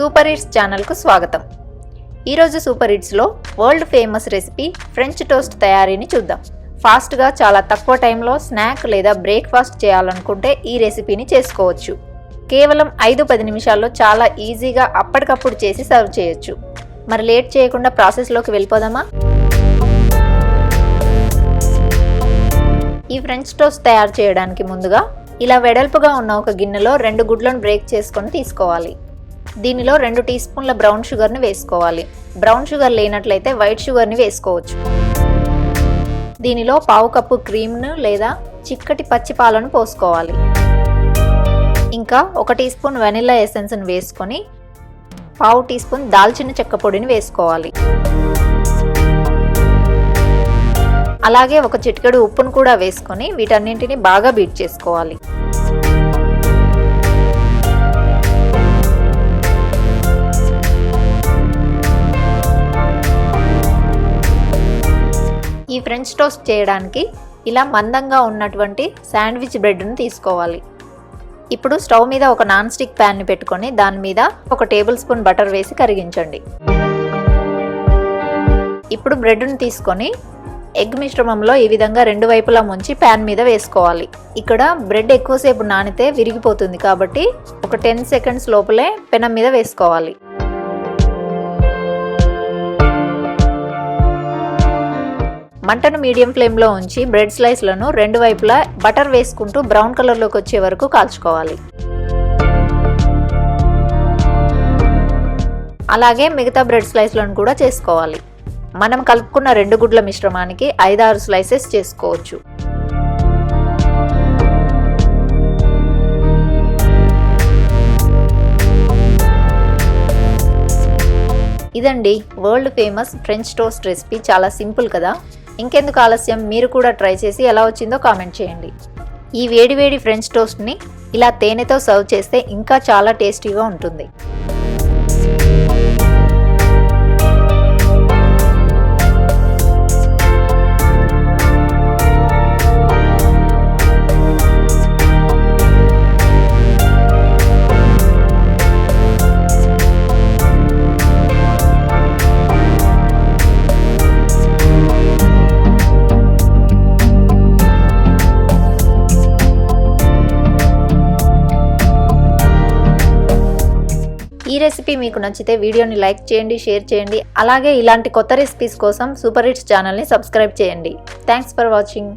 Super hits ఛానల్కు స్వాగతం. ఈరోజు super హిట్స్లో world famous recipe French toast తయారీని చూద్దాం. ఫాస్ట్గా చాలా తక్కువ టైంలో స్నాక్ లేదా బ్రేక్ఫాస్ట్ చేయాలనుకుంటే ఈ రెసిపీని చేసుకోవచ్చు. కేవలం ఐదు పది నిమిషాల్లో చాలా ఈజీగా అప్పటికప్పుడు చేసి సర్వ్ చేయొచ్చు. మరి లేట్ చేయకుండా ప్రాసెస్లోకి వెళ్ళిపోదామా? ఈ ఫ్రెంచ్ టోస్ట్ తయారు చేయడానికి ముందుగా ఇలా వెడల్పుగా ఉన్న ఒక గిన్నెలో రెండు గుడ్లను బ్రేక్ చేసుకొని తీసుకోవాలి. దీనిలో రెండు టీ స్పూన్ల బ్రౌన్ షుగర్ని వేసుకోవాలి. బ్రౌన్ షుగర్ లేనట్లయితే వైట్ షుగర్ని వేసుకోవచ్చు. దీనిలో పావు కప్పు క్రీమ్ను లేదా చిక్కటి పచ్చి పాలను పోసుకోవాలి. ఇంకా ఒక టీ స్పూన్ వెనిల్లా ఎసెన్స్ని వేసుకొని పావు టీ స్పూన్ దాల్చిన చెక్క పొడిని వేసుకోవాలి. అలాగే ఒక చిటికెడు ఉప్పును కూడా వేసుకొని వీటన్నింటిని బాగా బీట్ చేసుకోవాలి. ఈ ఫ్రెంచ్ టోస్ట్ చేయడానికి ఇలా మందంగా ఉన్నటువంటి శాండ్విచ్ బ్రెడ్ను తీసుకోవాలి. ఇప్పుడు స్టవ్ మీద ఒక నాన్ స్టిక్ ప్యాన్ని పెట్టుకొని దాని మీద ఒక టేబుల్ స్పూన్ బటర్ వేసి కరిగించండి. ఇప్పుడు బ్రెడ్ను తీసుకొని ఎగ్ మిశ్రమంలో ఈ విధంగా రెండు వైపులా ముంచి ప్యాన్ మీద వేసుకోవాలి. ఇక్కడ బ్రెడ్ ఎక్కువసేపు నానితే విరిగిపోతుంది కాబట్టి ఒక టెన్ సెకండ్స్ లోపలే పెనం మీద వేసుకోవాలి. మంటను మీడియం ఫ్లేమ్లో ఉంచి బ్రెడ్ స్లైస్లను రెండు వైపులా బటర్ వేసుకుంటూ బ్రౌన్ కలర్లోకి వచ్చే వరకు కాల్చుకోవాలి. అలాగే మిగతా బ్రెడ్ స్లైస్లను కూడా చేసుకోవాలి. మనం కలుపుకున్న రెండు గుడ్ల మిశ్రమానికి ఐదారు స్లైసెస్ చేసుకోవచ్చు. ఇదండి world famous French toast recipe. చాలా సింపుల్ కదా? ఇంకెందుకు ఆలస్యం? మీరు కూడా ట్రై చేసి ఎలా వచ్చిందో కామెంట్ చేయండి. ఈ వేడివేడి ఫ్రెంచ్ టోస్ట్ని ఇలా తేనెతో సర్వ్ చేస్తే ఇంకా చాలా టేస్టీగా ఉంటుంది. ఈ రెసిపీ మీకు నచ్చితే వీడియోని లైక్ చేయండి షేర్ చేయండి. అలాగే ఇలాంటి కొత్త రెసిపీస్ కోసం సూపర్ హిట్స్ ఛానల్ని సబ్స్క్రైబ్ చేయండి. Thanks for watching